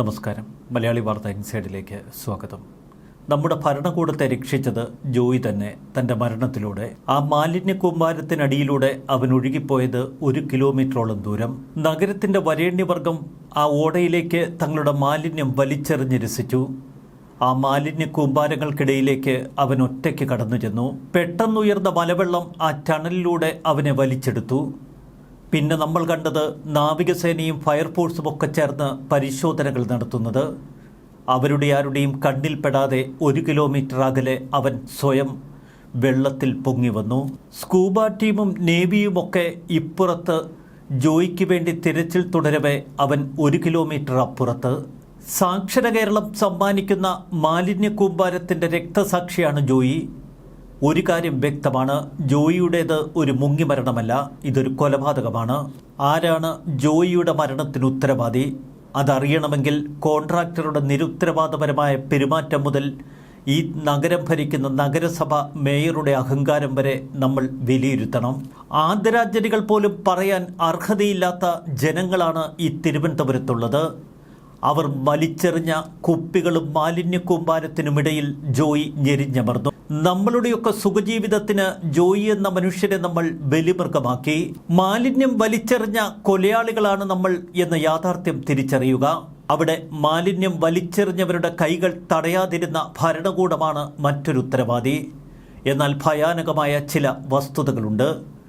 നമസ്കാരം. മലയാളി വാർത്ത ഇൻസൈഡിലേക്ക് സ്വാഗതം. നമ്മുടെ ഭരണകൂടത്തെ രക്ഷിച്ചത് ജോയി തന്നെ. തന്റെ മരണത്തിലൂടെ ആ മാലിന്യ കൂമ്പാരത്തിനടിയിലൂടെ അവൻ ഒഴുകിപ്പോയത് ഒരു കിലോമീറ്ററോളം ദൂരം. നഗരത്തിന്റെ വരേണ്യവർഗം ആ ഓടയിലേക്ക് തങ്ങളുടെ മാലിന്യം വലിച്ചെറിഞ്ഞ് രസിച്ചു. ആ മാലിന്യ കൂമ്പാരങ്ങൾക്കിടയിലേക്ക് അവൻ ഒറ്റയ്ക്ക് കടന്നു ചെന്നു പെട്ടെന്നുയർന്ന മലവെള്ളം ആ ടണലിലൂടെ അവനെ വലിച്ചെടുത്തു. പിന്നെ നമ്മൾ കണ്ടത് നാവികസേനയും ഫയർഫോഴ്സും ഒക്കെ ചേർന്ന് പരിശോധനകൾ നടത്തുന്നത്. അവരുടെ ആരുടെയും കണ്ണിൽപ്പെടാതെ ഒരു കിലോമീറ്റർ അകലെ അവൻ സ്വയം വെള്ളത്തിൽ പൊങ്ങി വന്നു. സ്കൂബ ടീമും നേവിയുമൊക്കെ ഇപ്പുറത്ത് ജോയിക്ക് വേണ്ടി തിരച്ചിൽ തുടരവേ അവൻ ഒരു കിലോമീറ്റർ അപ്പുറത്ത്. സാക്ഷര കേരളം സമ്മാനിക്കുന്ന മാലിന്യ കൂമ്പാരത്തിന്റെ രക്തസാക്ഷിയാണ് ജോയി. ഒരു കാര്യം വ്യക്തമാണ് ജോയിയുടേത് ഒരു മുങ്ങി മരണമല്ല ഇതൊരു കൊലപാതകമാണ്. ആരാണ് ജോയിയുടെ മരണത്തിന് ഉത്തരവാദി അതറിയണമെങ്കിൽ കോൺട്രാക്ടറുടെ നിരുത്തരവാദപരമായ പെരുമാറ്റം മുതൽ ഈ നഗരം ഭരിക്കുന്ന നഗരസഭ മേയറുടെ അഹങ്കാരം വരെ നമ്മൾ വിലയിരുത്തണം. ആദരാഞ്ജലികൾ പോലും പറയാൻ അർഹതയില്ലാത്ത ജനങ്ങളാണ് ഈ തിരുവനന്തപുരത്തുള്ളത്. അവർ വലിച്ചെറിഞ്ഞ കുപ്പികളും മാലിന്യ കൂമ്പാരത്തിനുമിടയിൽ ജോയി ഞെരിഞ്ഞമർന്നു. നമ്മളുടെയൊക്കെ സുഖജീവിതത്തിന് ജോയി എന്ന മനുഷ്യരെ നമ്മൾ ബലിമൃഗമാക്കി. മാലിന്യം വലിച്ചെറിഞ്ഞ കൊലയാളികളാണ് നമ്മൾ എന്ന യാഥാർത്ഥ്യം തിരിച്ചറിയുക. അവിടെ മാലിന്യം വലിച്ചെറിഞ്ഞവരുടെ കൈകൾ തടയാതിരുന്ന ഭരണകൂടമാണ് മറ്റൊരു ഉത്തരവാദി. എന്നാൽ ഭയാനകമായ ചില വസ്തുതകളുണ്ട്.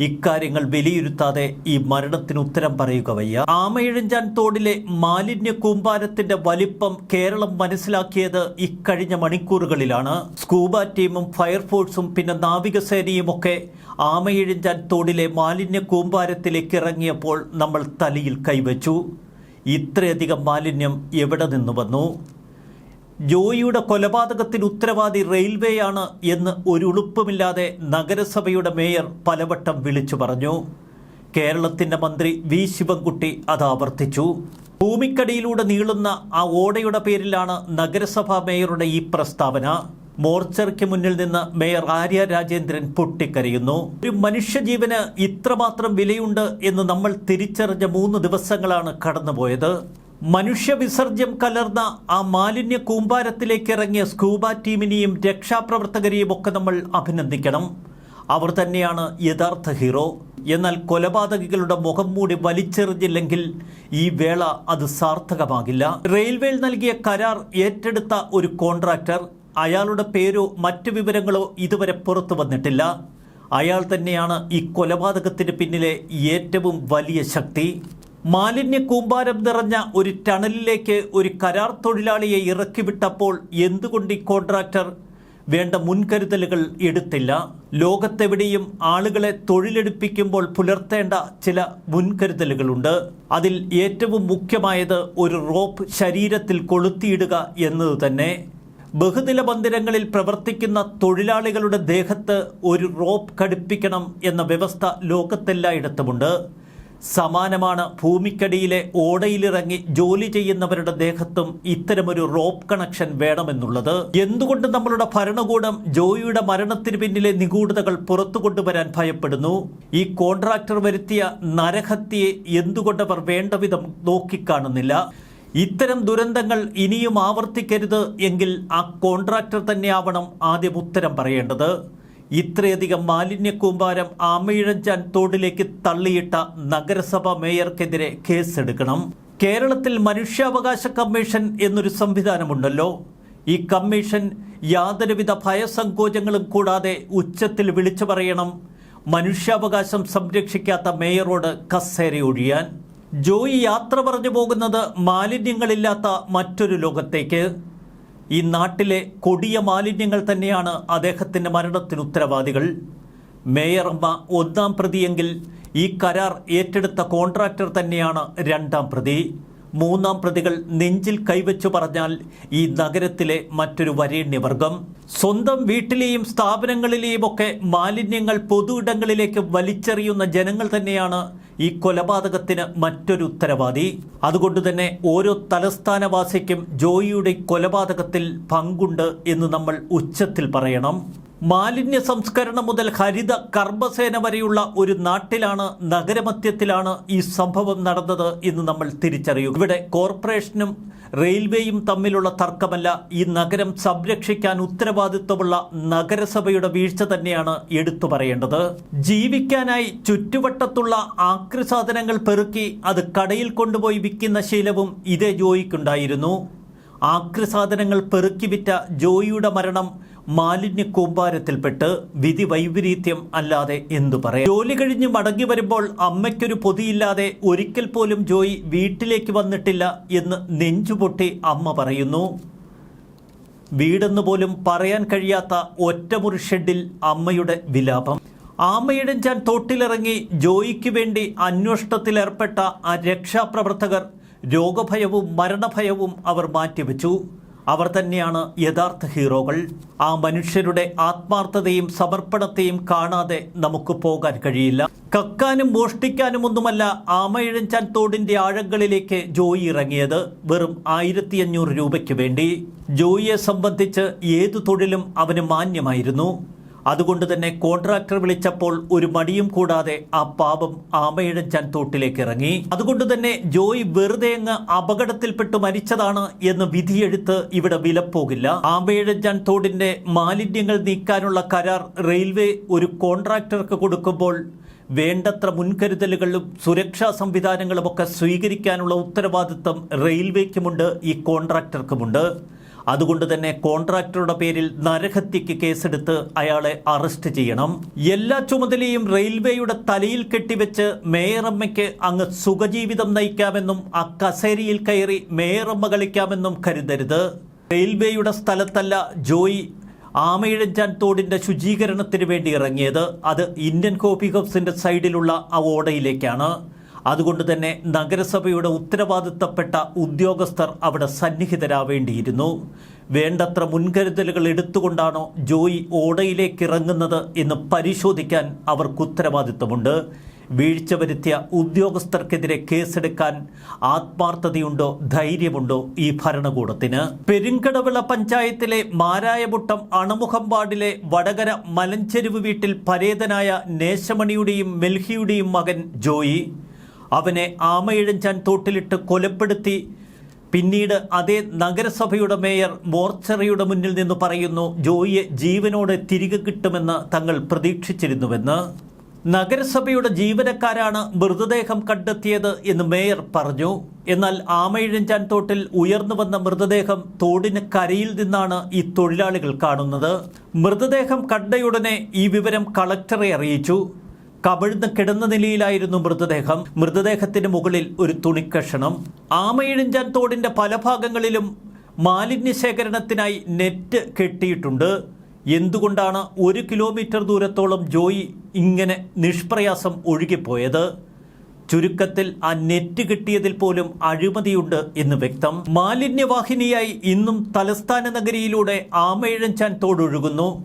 ഇക്കാര്യങ്ങൾ വിലയിരുത്താതെ ഈ മരണത്തിന് ഉത്തരം പറയുക വയ്യ. ആമയിഴഞ്ചാൻ തോടിലെ മാലിന്യ കൂമ്പാരത്തിന്റെ വലിപ്പം കേരളം മനസ്സിലാക്കിയത് ഇക്കഴിഞ്ഞ മണിക്കൂറുകളിലാണ്. സ്കൂബ ടീമും ഫയർഫോഴ്സും പിന്നെ നാവികസേനയും ഒക്കെ ആമയിഴഞ്ചാൻ തോടിലെ മാലിന്യ കൂമ്പാരത്തിലേക്ക് ഇറങ്ങിയപ്പോൾ നമ്മൾ തലയിൽ കൈവച്ചു. ഇത്രയധികം മാലിന്യം എവിടെ നിന്ന് വന്നു? ജോയിയുടെ കൊലപാതകത്തിന് ഉത്തരവാദി റെയിൽവേയാണ് എന്ന് ഒരു ഉളുപ്പുമില്ലാതെ നഗരസഭയുടെ മേയർ പലവട്ടം വിളിച്ചു പറഞ്ഞു. കേരളത്തിന്റെ മന്ത്രി വി. ശിവൻകുട്ടി അത് ആവർത്തിച്ചു. ഭൂമിക്കടിയിലൂടെ നീളുന്ന ആ ഓടയുടെ പേരിലാണ് നഗരസഭാ മേയറുടെ ഈ പ്രസ്താവന. മോർച്ചറിക്ക് മുന്നിൽ നിന്ന് മേയർ ആര്യ രാജേന്ദ്രൻ പൊട്ടിക്കരയുന്നു. ഒരു മനുഷ്യജീവന് ഇത്രമാത്രം വിലയുണ്ട് എന്ന് നമ്മൾ തിരിച്ചറിഞ്ഞ മൂന്ന് ദിവസങ്ങളാണ് കടന്നുപോയത്. മനുഷ്യവിസർജ്യം കലർന്ന ആ മാലിന്യ കൂമ്പാരത്തിലേക്ക് ഇറങ്ങിയ സ്കൂബ ടീമിനെയും രക്ഷാപ്രവർത്തകരെയും ഒക്കെ നമ്മൾ അഭിനന്ദിക്കണം. അവർ തന്നെയാണ് യഥാർത്ഥ ഹീറോ. എന്നാൽ കൊലപാതകികളുടെ മുഖം മൂടി വലിച്ചെറിഞ്ഞില്ലെങ്കിൽ ഈ വേള അത് സാർത്ഥകമാകില്ല. റെയിൽവേയിൽ നൽകിയ കരാർ ഏറ്റെടുത്ത ഒരു കോൺട്രാക്ടർ അയാളുടെ പേരോ മറ്റു വിവരങ്ങളോ ഇതുവരെ പുറത്തു വന്നിട്ടില്ല. അയാൾ തന്നെയാണ് ഈ കൊലപാതകത്തിന് പിന്നിലെ ഏറ്റവും വലിയ ശക്തി. മാലിന്യ കൂമ്പാരം നിറഞ്ഞ ഒരു ടണലിലേക്ക് ഒരു കരാർ തൊഴിലാളിയെ ഇറക്കിവിട്ടപ്പോൾ എന്തുകൊണ്ട് ഈ കോൺട്രാക്ടർ വേണ്ട മുൻകരുതലുകൾ എടുത്തില്ല? ലോകത്തെവിടെയും ആളുകളെ തൊഴിലെടുപ്പിക്കുമ്പോൾ പുലർത്തേണ്ട ചില മുൻകരുതലുകളുണ്ട്. അതിൽ ഏറ്റവും മുഖ്യമായത് ഒരു റോപ്പ് ശരീരത്തിൽ കൊളുത്തിയിടുക എന്നത് തന്നെ. ബഹുനില മന്ദിരങ്ങളിൽ പ്രവർത്തിക്കുന്ന തൊഴിലാളികളുടെ ദേഹത്ത് ഒരു റോപ്പ് ഘടിപ്പിക്കണം എന്ന വ്യവസ്ഥ ലോകത്തെല്ലായിടത്തുമുണ്ട്. സമാനമാണ്. ഭൂമിക്കടിയിലെ ഓടയിലിറങ്ങി ജോലി ചെയ്യുന്നവരുടെ ദേഹത്തും ഇത്തരമൊരു റോപ്പ് കണക്ഷൻ വേണമെന്നുള്ളത്. എന്തുകൊണ്ട് നമ്മളുടെ ഭരണകൂടം ജോയിയുടെ മരണത്തിന് പിന്നിലെ നിഗൂഢതകൾ പുറത്തു കൊണ്ടുവരാൻ ഭയപ്പെടുന്നു? ഈ കോൺട്രാക്ടർ വരുത്തിയ നരഹത്യയെ എന്തുകൊണ്ടവർ വേണ്ട വിധം നോക്കിക്കാണുന്നില്ല? ഇത്തരം ദുരന്തങ്ങൾ ഇനിയും ആവർത്തിക്കരുത് എങ്കിൽ ആ കോൺട്രാക്ടർ തന്നെയാവണം ആദ്യം ഉത്തരം പറയേണ്ടത്. ഇത്രയധികം മാലിന്യ കൂമ്പാരം ആമയിഴഞ്ചാൻ തോടിലേക്ക് തള്ളിയിട്ട നഗരസഭാ മേയർക്കെതിരെ കേസെടുക്കണം. കേരളത്തിൽ മനുഷ്യാവകാശ കമ്മീഷൻ എന്നൊരു സംവിധാനമുണ്ടല്ലോ. ഈ കമ്മീഷൻ യാതൊരുവിധ ഭയസങ്കോചങ്ങളും കൂടാതെ ഉച്ചത്തിൽ വിളിച്ചു പറയണം. മനുഷ്യാവകാശം സംരക്ഷിക്കാത്ത മേയറോട് കസേര ഒഴിയാൻ. ജോയി യാത്ര പറഞ്ഞു പോകുന്നത് മാലിന്യങ്ങളില്ലാത്ത മറ്റൊരു ലോകത്തേക്ക്. ഈ നാട്ടിലെ കൊടിയ മാലിന്യങ്ങൾ തന്നെയാണ് അദ്ദേഹത്തിന്റെ മരണത്തിന് ഉത്തരവാദികൾ. മേയറമ്മ ഒന്നാം പ്രതിയെങ്കിൽ ഈ കരാർ ഏറ്റെടുത്ത കോൺട്രാക്ടർ തന്നെയാണ് രണ്ടാം പ്രതി. മൂന്നാം പ്രതികൾ നെഞ്ചിൽ കൈവച്ചു പറഞ്ഞാൽ ഈ നഗരത്തിലെ മറ്റൊരു വരേണ്യവർഗം സ്വന്തം വീട്ടിലെയും സ്ഥാപനങ്ങളിലെയും ഒക്കെ മാലിന്യങ്ങൾ പൊതു ഇടങ്ങളിലേക്ക് വലിച്ചെറിയുന്ന ജനങ്ങൾ തന്നെയാണ് ഈ കൊലപാതകത്തിന് മറ്റൊരു ഉത്തരവാദി. അതുകൊണ്ട് തന്നെ ഓരോ തലസ്ഥാനവാസിക്കും ജോയിയുടെ കൊലപാതകത്തിൽ പങ്കുണ്ട് എന്ന് നമ്മൾ ഉച്ചത്തിൽ പറയണം. മാലിന്യ സംസ്കരണം മുതൽ ഹരിത കർമ്മസേന വരെയുള്ള ഒരു നാട്ടിലാണ് നഗരമധ്യത്തിലാണ് ഈ സംഭവം നടന്നത് എന്ന് നമ്മൾ തിരിച്ചറിയും ഇവിടെ കോർപ്പറേഷനും റെയിൽവേയും തമ്മിലുള്ള തർക്കമല്ല. ഈ നഗരം സംരക്ഷിക്കാൻ ഉത്തരവാദിത്വമുള്ള നഗരസഭയുടെ വീഴ്ച തന്നെയാണ് എടുത്തു പറയേണ്ടത്. ജീവിക്കാനായി ചുറ്റുവട്ടത്തുള്ള ആക്രി സാധനങ്ങൾ പെറുക്കി അത് കടയിൽ കൊണ്ടുപോയി വിൽക്കുന്ന ശീലവും ഇതേ ജോയിക്കുണ്ടായിരുന്നു. ആക്രി സാധനങ്ങൾ പെറുക്കി വിറ്റ ജോയിയുടെ മരണം മാലിന്യ കൂമ്പാരത്തിൽപ്പെട്ട് വിധി വൈപരീത്യം അല്ലാതെ എന്തു പറയാം? ജോലി കഴിഞ്ഞ് മടങ്ങി വരുമ്പോൾ അമ്മയ്ക്കൊരു പൊതിയില്ലാതെ ഒരിക്കൽ പോലും ജോയി വീട്ടിലേക്ക് വന്നിട്ടില്ല എന്ന് നെഞ്ചുപൊട്ടി അമ്മ പറയുന്നു. വീടെന്ന് പോലും പറയാൻ കഴിയാത്ത ഒറ്റമുറി ഷെഡിൽ അമ്മയുടെ വിലാപം. ആമയിടഞ്ചാൻ തോട്ടിലിറങ്ങി ജോയിക്ക് വേണ്ടി അന്വേഷണത്തിലേർപ്പെട്ട ആ രക്ഷാപ്രവർത്തകർ രോഗഭയവും മരണഭയവും അവർ മാറ്റിവെച്ചു. അവർ തന്നെയാണ് യഥാർത്ഥ ഹീറോകൾ. ആ മനുഷ്യരുടെ ആത്മാർത്ഥതയും സമർപ്പണത്തെയും കാണാതെ നമുക്ക് പോകാൻ കഴിയില്ല. കക്കാനും മോഷ്ടിക്കാനും ഒന്നുമല്ല ആമയിഴഞ്ചാൻ തോടിന്റെ ആഴങ്ങളിലേക്ക് ജോയി ഇറങ്ങിയത്. വെറും ആയിരത്തി അഞ്ഞൂറ് രൂപയ്ക്ക് വേണ്ടി. ജോയിയെ സംബന്ധിച്ച് ഏതു തൊഴിലും അവന് മാന്യമായിരുന്നു. അതുകൊണ്ട് തന്നെ കോൺട്രാക്ടർ വിളിച്ചപ്പോൾ ഒരു മടിയും കൂടാതെ ആ പാപം ആമയിഴഞ്ചാൻ തോട്ടിലേക്ക് ഇറങ്ങി. അതുകൊണ്ട് തന്നെ ജോയ് വെറുതെ അങ്ങ് അപകടത്തിൽപ്പെട്ട് മരിച്ചതാണ് എന്ന് വിധിയെടുത്ത് ഇവിടെ വിലപ്പോകില്ല. ആമയിഴഞ്ചാൻ തോടിന്റെ മാലിന്യങ്ങൾ നീക്കാനുള്ള കരാർ റെയിൽവേ ഒരു കോൺട്രാക്ടർക്ക് കൊടുക്കുമ്പോൾ വേണ്ടത്ര മുൻകരുതലുകളും സുരക്ഷാ സംവിധാനങ്ങളുമൊക്കെ സ്വീകരിക്കാനുള്ള ഉത്തരവാദിത്തം റെയിൽവേക്കുമുണ്ട് ഈ കോൺട്രാക്ടർക്കുമുണ്ട്. അതുകൊണ്ട് തന്നെ കോൺട്രാക്ടറുടെ പേരിൽ നരഹത്യക്ക് കേസെടുത്ത് അയാളെ അറസ്റ്റ് ചെയ്യണം. എല്ലാ ചുമതലയും റെയിൽവേയുടെ തലയിൽ കെട്ടിവെച്ച് മേയറമ്മയ്ക്ക് അങ്ങ് സുഖജീവിതം നയിക്കാമെന്നും ആ കസേരയിൽ കയറി മേയറമ്മ കളിക്കാമെന്നും കരുതരുത്. റെയിൽവേയുടെ സ്ഥലത്തല്ല ജോയി ആമയിഴഞ്ചാൻ തോടിന്റെ ശുചീകരണത്തിന് വേണ്ടി ഇറങ്ങിയത്. അത് ഇന്ത്യൻ കോഫി ഹൗസിന്റെ സൈഡിലുള്ള ആ ഓടയിലേക്കാണ്. അതുകൊണ്ട് തന്നെ നഗരസഭയുടെ ഉത്തരവാദിത്തപ്പെട്ട ഉദ്യോഗസ്ഥർ അവിടെ സന്നിഹിതരാവേണ്ടിയിരുന്നു. വേണ്ടത്ര മുൻകരുതലുകൾ എടുത്തുകൊണ്ടാണോ ജോയി ഓടയിലേക്ക് ഇറങ്ങുന്നത് എന്ന് പരിശോധിക്കാൻ അവർക്ക് ഉത്തരവാദിത്തമുണ്ട് വീഴ്ച വരുത്തിയ ഉദ്യോഗസ്ഥർക്കെതിരെ കേസെടുക്കാൻ ആത്മാർത്ഥതയുണ്ടോ ധൈര്യമുണ്ടോ ഈ ഭരണകൂടത്തിന്? പെരുങ്കടവിള പഞ്ചായത്തിലെ മാരായമുട്ടം അണമുഖം വാർഡിലെ വടകര മലഞ്ചെരുവ് വീട്ടിൽ പരേതനായ നേശമണിയുടെയും മെൽഹിയുടെയും മകൻ ജോയി. അവനെ ആമയിഴഞ്ചാൻ തോട്ടിലിട്ട് കൊലപ്പെടുത്തി. പിന്നീട് അതേ നഗരസഭയുടെ മേയർ മോർച്ചറിയുടെ മുന്നിൽ നിന്ന് പറയുന്നു ജോയിയെ ജീവനോടെ തിരികെ കിട്ടുമെന്ന് തങ്ങൾ പ്രതീക്ഷിച്ചിരുന്നുവെന്ന്. നഗരസഭയുടെ ജീവനക്കാരാണ് മൃതദേഹം കണ്ടെത്തിയത് എന്ന് മേയർ പറഞ്ഞു. എന്നാൽ ആമയിഴഞ്ചാൻ തോട്ടിൽ ഉയർന്നു വന്ന മൃതദേഹം തോടിന് കരയിൽ നിന്നാണ് ഈ തൊഴിലാളികൾ കാണുന്നത്. മൃതദേഹം കണ്ടയുടനെ ഈ വിവരം കളക്ടറെ അറിയിച്ചു. കമിഴ്ന്ന് കിടന്ന നിലയിലായിരുന്നു മൃതദേഹം. മൃതദേഹത്തിന് മുകളിൽ ഒരു തുണിക്കഷണം. ആമയിഴിഞ്ചാൻ തോടിന്റെ പല ഭാഗങ്ങളിലും മാലിന്യ ശേഖരണത്തിനായി നെറ്റ് കെട്ടിയിട്ടുണ്ട്. എന്തുകൊണ്ടാണ് ഒരു കിലോമീറ്റർ ദൂരത്തോളം ജോയി ഇങ്ങനെ നിഷ്പ്രയാസം ഒഴുകിപ്പോയത്? ചുരുക്കത്തിൽ ആ നെറ്റ് കിട്ടിയതിൽ പോലും അഴിമതിയുണ്ട് എന്ന് വ്യക്തം. മാലിന്യവാഹിനിയായി ഇന്നും തലസ്ഥാന നഗരിയിലൂടെ ആമയിഴഞ്ചാൻ തോടൊഴുകുന്നു.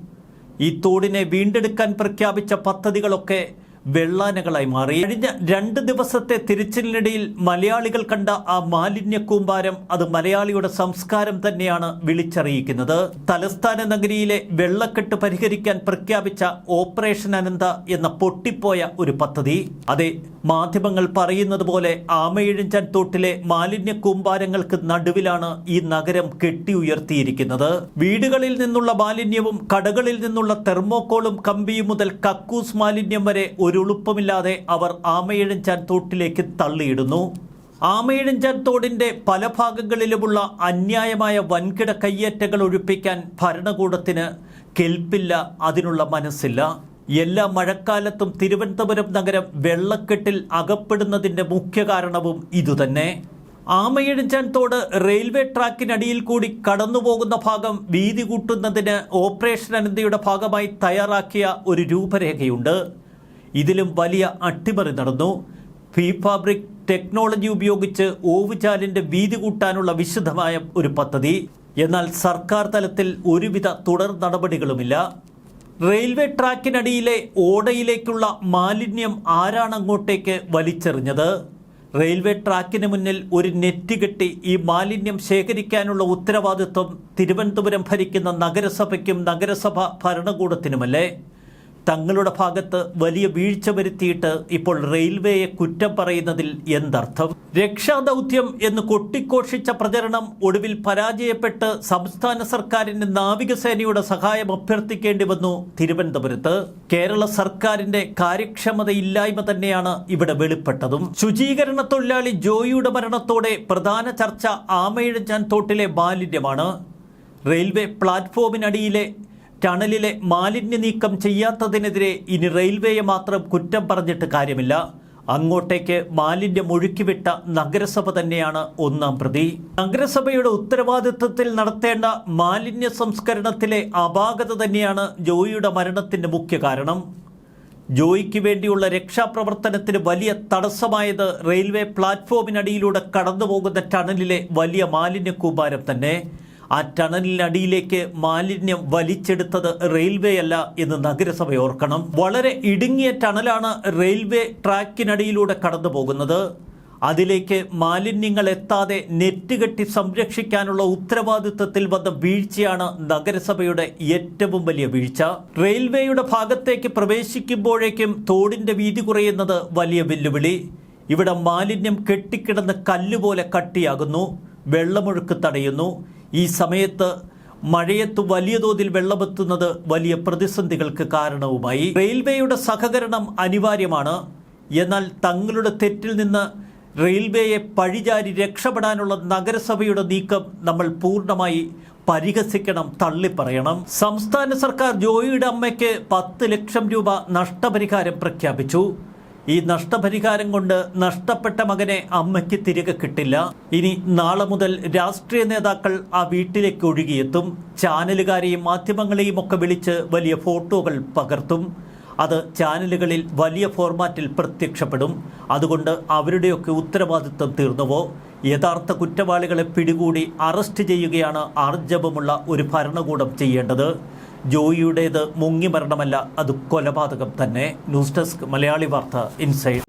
ഈ തോടിനെ വീണ്ടെടുക്കാൻ പ്രഖ്യാപിച്ച പദ്ധതികളൊക്കെ വെള്ളാനകളായി മാറി. കഴിഞ്ഞ രണ്ട് ദിവസത്തെ തിരച്ചിലിനിടയിൽ മലയാളികൾ കണ്ട ആ മാലിന്യ കൂമ്പാരം അത് മലയാളിയുടെ സംസ്കാരം തന്നെയാണ് വിളിച്ചറിയിക്കുന്നത്. തലസ്ഥാന നഗരിയിലെ വെള്ളക്കെട്ട് പരിഹരിക്കാൻ പ്രഖ്യാപിച്ച ഓപ്പറേഷൻ അനന്ത എന്ന പൊട്ടിപ്പോയ ഒരു പദ്ധതി. അതെ മാധ്യമങ്ങൾ പറയുന്നത് പോലെ ആമയിഴഞ്ചാൻ തോട്ടിലെ മാലിന്യ കൂമ്പാരങ്ങൾക്ക് നടുവിലാണ് ഈ നഗരം കെട്ടി ഉയർത്തിയിരിക്കുന്നത് വീടുകളിൽ നിന്നുള്ള മാലിന്യവും കടകളിൽ നിന്നുള്ള തെർമോക്കോളും കമ്പിയും മുതൽ കക്കൂസ് മാലിന്യം വരെ ഒരു ഉളുപ്പമില്ലാതെ അവർ ആമയിഴഞ്ചാൻ തോട്ടിലേക്ക് തള്ളിയിടുന്നു. ആമയിഴഞ്ചാൻ തോടിന്റെ പല ഭാഗങ്ങളിലുമുള്ള അന്യായമായ വൻകിട കയ്യേറ്റങ്ങൾ ഒഴിപ്പിക്കാൻ ഭരണകൂടത്തിന് കെൽപ്പില്ല അതിനുള്ള മനസ്സില്ല. എല്ലാ മഴക്കാലത്തും തിരുവനന്തപുരം നഗരം വെള്ളക്കെട്ടിൽ അകപ്പെടുന്നതിന്റെ മുഖ്യ കാരണവും ഇതുതന്നെ. ആമയിഴഞ്ചാൻ തോട് റെയിൽവേ ട്രാക്കിനടിയിൽ കൂടി കടന്നുപോകുന്ന ഭാഗം വീതി കൂട്ടുന്നതിന് ഓപ്പറേഷൻ അനന്തയുടെ ഭാഗമായി തയ്യാറാക്കിയ ഒരു രൂപരേഖയുണ്ട്. ഇതിലും വലിയ അട്ടിമറി നടന്നു. ഫീ ഫാബ്രിക് ടെക്നോളജി ഉപയോഗിച്ച് ഓവുചാലിന്റെ വീതി കൂട്ടാനുള്ള വിശദമായ ഒരു പദ്ധതി. എന്നാൽ സർക്കാർ തലത്തിൽ ഒരുവിധ തുടർ നടപടികളുമില്ല. റെയിൽവേ ട്രാക്കിനടിയിലെ ഓടയിലേക്കുള്ള മാലിന്യം ആരാണ് അങ്ങോട്ടേക്ക് വലിച്ചെറിഞ്ഞത്? റെയിൽവേ ട്രാക്കിന് മുന്നിൽ ഒരു നെറ്റ് കെട്ടി ഈ മാലിന്യം ശേഖരിക്കാനുള്ള ഉത്തരവാദിത്വം തിരുവനന്തപുരം ഭരിക്കുന്ന നഗരസഭയ്ക്കും നഗരസഭ ഭരണകൂടത്തിനുമല്ലേ? തങ്ങളുടെ ഭാഗത്ത് വലിയ വീഴ്ച വരുത്തിയിട്ട് ഇപ്പോൾ റെയിൽവേയെ കുറ്റം പറയുന്നതിൽ എന്തർത്ഥം? രക്ഷാദൗത്യം എന്ന് കൊട്ടിഘോഷിച്ച പ്രചരണം ഒടുവിൽ പരാജയപ്പെട്ട് സംസ്ഥാന സർക്കാരിന്റെ നാവികസേനയുടെ സഹായം അഭ്യർത്ഥിക്കേണ്ടി വന്നു തിരുവനന്തപുരത്ത്. കേരള സർക്കാരിന്റെ കാര്യക്ഷമതയില്ലായ്മ തന്നെയാണ് ഇവിടെ വെളിപ്പെട്ടതും. ശുചീകരണ തൊഴിലാളി ജോയിയുടെ മരണത്തോടെ പ്രധാന ചർച്ച ആമയിഴഞ്ചാൻ തോട്ടിലെ മാലിന്യമാണ്. റെയിൽവേ പ്ലാറ്റ്ഫോമിനടിയിലെ ടണലിലെ മാലിന്യ നീക്കം ചെയ്യാത്തതിനെതിരെ ഇനി റെയിൽവേയെ മാത്രം കുറ്റം പറഞ്ഞിട്ട് കാര്യമില്ല. അങ്ങോട്ടേക്ക് മാലിന്യം ഒഴുക്കിവിട്ട നഗരസഭ തന്നെയാണ് ഒന്നാം പ്രതി. നഗരസഭയുടെ ഉത്തരവാദിത്വത്തിൽ നടത്തേണ്ട മാലിന്യ സംസ്കരണത്തിലെ അപാകത തന്നെയാണ് ജോയിയുടെ മരണത്തിന്റെ മുഖ്യ കാരണം. ജോയിക്ക് വേണ്ടിയുള്ള രക്ഷാപ്രവർത്തനത്തിന് വലിയ തടസ്സമായത് റെയിൽവേ പ്ലാറ്റ്ഫോമിനടിയിലൂടെ കടന്നുപോകുന്ന ടണലിലെ വലിയ മാലിന്യ കൂമ്പാരം തന്നെ. ആ ടണലിനടിയിലേക്ക് മാലിന്യം വലിച്ചെടുത്തത് റെയിൽവേ അല്ല എന്ന് നഗരസഭ ഓർക്കണം. വളരെ ഇടുങ്ങിയ ടണലാണ് റെയിൽവേ ട്രാക്കിനടിയിലൂടെ കടന്നു പോകുന്നത് അതിലേക്ക് മാലിന്യങ്ങൾ എത്താതെ നെറ്റ് കെട്ടി സംരക്ഷിക്കാനുള്ള ഉത്തരവാദിത്വത്തിൽ വന്ന വീഴ്ചയാണ് നഗരസഭയുടെ ഏറ്റവും വലിയ വീഴ്ച. റെയിൽവേയുടെ ഭാഗത്തേക്ക് പ്രവേശിക്കുമ്പോഴേക്കും തോടിന്റെ വീതി കുറയുന്നത് വലിയ വെല്ലുവിളി. ഇവിടെ മാലിന്യം കെട്ടിക്കിടന്ന് കല്ലുപോലെ കട്ടിയാകുന്നു. വെള്ളമൊഴുക്ക് തടയുന്നു. ഈ സമയത്ത് മഴയത്ത് വലിയ തോതിൽ വെള്ളമെത്തുന്നത് വലിയ പ്രതിസന്ധികൾക്ക് കാരണവുമായി. റെയിൽവേയുടെ സഹകരണം അനിവാര്യമാണ്. എന്നാൽ തങ്ങളുടെ തെറ്റിൽ നിന്ന് റെയിൽവേയെ പഴിചാരി രക്ഷപ്പെടാനുള്ള നഗരസഭയുടെ നീക്കം നമ്മൾ പൂർണമായി പരിഹസിക്കണം തള്ളിപ്പറയണം. സംസ്ഥാന സർക്കാർ ജോയിയുടെ അമ്മയ്ക്ക് പത്ത് ലക്ഷം രൂപ നഷ്ടപരിഹാരം പ്രഖ്യാപിച്ചു. ഈ നഷ്ടപരിഹാരം കൊണ്ട് നഷ്ടപ്പെട്ട മകനെ അമ്മയ്ക്ക് തിരികെ കിട്ടില്ല. ഇനി നാളെ മുതൽ രാഷ്ട്രീയ നേതാക്കൾ ആ വീട്ടിലേക്ക് ഒഴുകിയെത്തും. ചാനലുകാരെയും മാധ്യമങ്ങളെയും ഒക്കെ വിളിച്ച് വലിയ ഫോട്ടോകൾ പകർത്തും. അത് ചാനലുകളിൽ വലിയ ഫോർമാറ്റിൽ പ്രത്യക്ഷപ്പെടും. അതുകൊണ്ട് അവരുടെയൊക്കെ ഉത്തരവാദിത്വം തീർന്നുവോ? യഥാർത്ഥ കുറ്റവാളികളെ പിടികൂടി അറസ്റ്റ് ചെയ്യുകയാണ് ആർജവമുള്ള ഒരു ഭരണകൂടം ചെയ്യേണ്ടത്. ജോയിയുടേത് മുങ്ങി മരണമല്ല അത് കൊലപാതകം തന്നെ. ന്യൂസ് ഡെസ്ക് മലയാളി വാർത്ത ഇൻസൈഡ്.